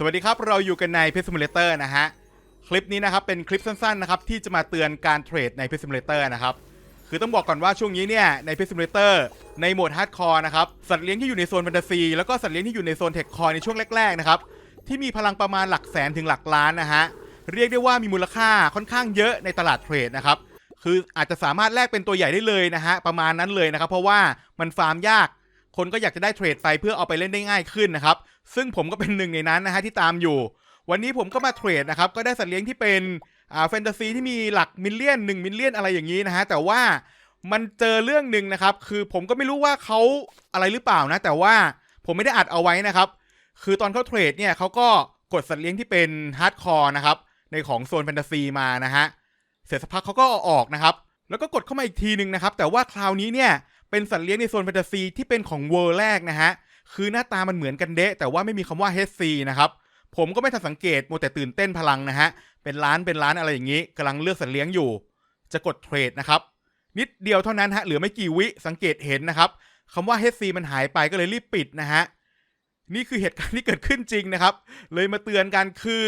สวัสดีครับ เราอยู่กันใน p e t Simulator นะฮะ คลิปนี้นะครับ เป็นคลิปสั้นๆนะครับ ที่จะมาเตือนการเทรดใน p e t Simulator นะครับ คือต้องบอกก่อนว่าช่วงนี้เนี่ย ใน p e t Simulator ในโหมดฮาร์ดคอร์นะครับ สัตว์เลี้ยงที่อยู่ในโซนแฟนตาซี แล้วก็สัตว์เลี้ยงที่อยู่ในโซนเทคคอร์ในช่วงแรกๆนะครับ ที่มีพลังประมาณหลักแสนถึงหลักล้านนะฮะ เรียกได้ว่ามีมูลค่าค่อนข้างเยอะในตลาดเทรดนะครับคืออาจจะสามารถแลกเป็นตัวใหญ่ได้เลยนะฮะประมาณนั้นเลยนะครับเพราะว่ามันฟาร์มยาก คนก็อยากจะได้เทรดไปเพื่อเอาไปเล่นได้ง่ายขึ้นนะครับ ซึ่งผมก็เป็นหนึ่งในนั้นนะฮะที่ตามอยู่ วันนี้ผมก็มาเทรดนะครับ ก็ได้สัตว์เลี้ยงที่เป็นอ่าแฟนตาซีที่มีหลักมิลเลียน1มิลเลียนอะไรอย่างนี้นะฮะแต่ว่ามันเจอเรื่องหนึ่งนะครับ คือผมก็ไม่รู้ว่าเขาอะไรหรือเปล่านะ แต่ว่าผมไม่ได้อัดเอาไว้นะครับ คือตอนเขาเทรดเนี่ยเขาก็กดสัตว์เลี้ยงที่เป็นฮาร์ดคอร์นะครับ ในของโซนแฟนตาซีมานะฮะ เสร็จสักพักเขาก็ออกนะครับ แล้วก็กดเข้ามาอีกทีหนึ่งนะครับ แต่ว่าคราวนี้เนี่ย เป็นสัตว์เลี้ยงในโซนแฟนตาซีที่เป็นของเวอร์แรกนะฮะ คือหน้าตามันเหมือนกันเดะแต่ว่าไม่มีคำว่า HC นะครับ ผมก็ไม่ทันสังเกตโมแต่ตื่นเต้นพลังนะฮะ เป็นร้านเป็นร้านอะไรอย่างนี้กำลังเลือกสัตว์เลี้ยงอยู่ จะกดเทรดนะครับ นิดเดียวเท่านั้นฮะ เหลือไม่กี่วิสังเกตเห็นนะครับคำว่า HC มันหายไปก็เลยรีบปิดนะฮะ นี่คือเหตุการณ์ที่เกิดขึ้นจริงนะครับ เลยมาเตือนกันคือ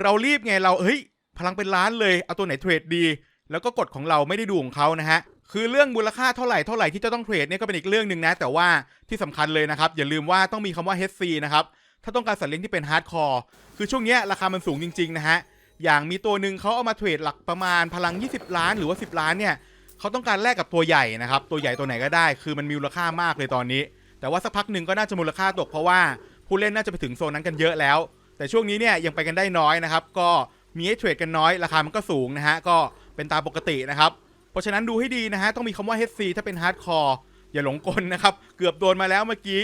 เรารีบไงเราเฮ้ย พลังเป็นล้านเลย เอาตัวไหนเทรดดี แล้วก็กดของเราไม่ได้ดูของเขานะฮะ คือเรื่องมูลค่าเท่าไหร่เท่าไหร่ที่จะต้องเทรดเนี่ยก็เป็นอีกเรื่องหนึ่งนะ แต่ว่าที่สำคัญเลยนะครับ อย่าลืมว่าต้องมีคำว่า HC นะครับถ้าต้องการสัตว์เลี้ยงที่เป็นฮาร์ดคอร์คือช่วงนี้ราคามันสูงจริงๆนะฮะอย่างมีตัวหนึ่งเขาเอามาเทรดหลักประมาณพลัง 20 ล้านหรือว่า 10 ล้านเนี่ยเขาต้องการแลกกับตัวใหญ่นะครับตัวใหญ่ตัวไหนก็ได้ คือมันมีมูลค่ามากเลยตอนนี้ แต่ว่าสักพักหนึ่งก็น่าจะมูลค่าตกเพราะว่าผู้เล่นน่าจะไปถึงโซนนั้นกันเยอะแล้ว แต่ช่วงนี้เนี่ยยังไปกันได้น้อยนะครับก็มีให้เทรดกันน้อยราคามันก็สูงนะฮะก็เป็นตามปกตินะครับ เพราะฉะนั้นดูให้ดีนะฮะต้องมีคำว่า HC ถ้าเป็นฮาร์ดคอร์อย่าหลงกลนะครับ เกือบโดนมาแล้วเมื่อกี้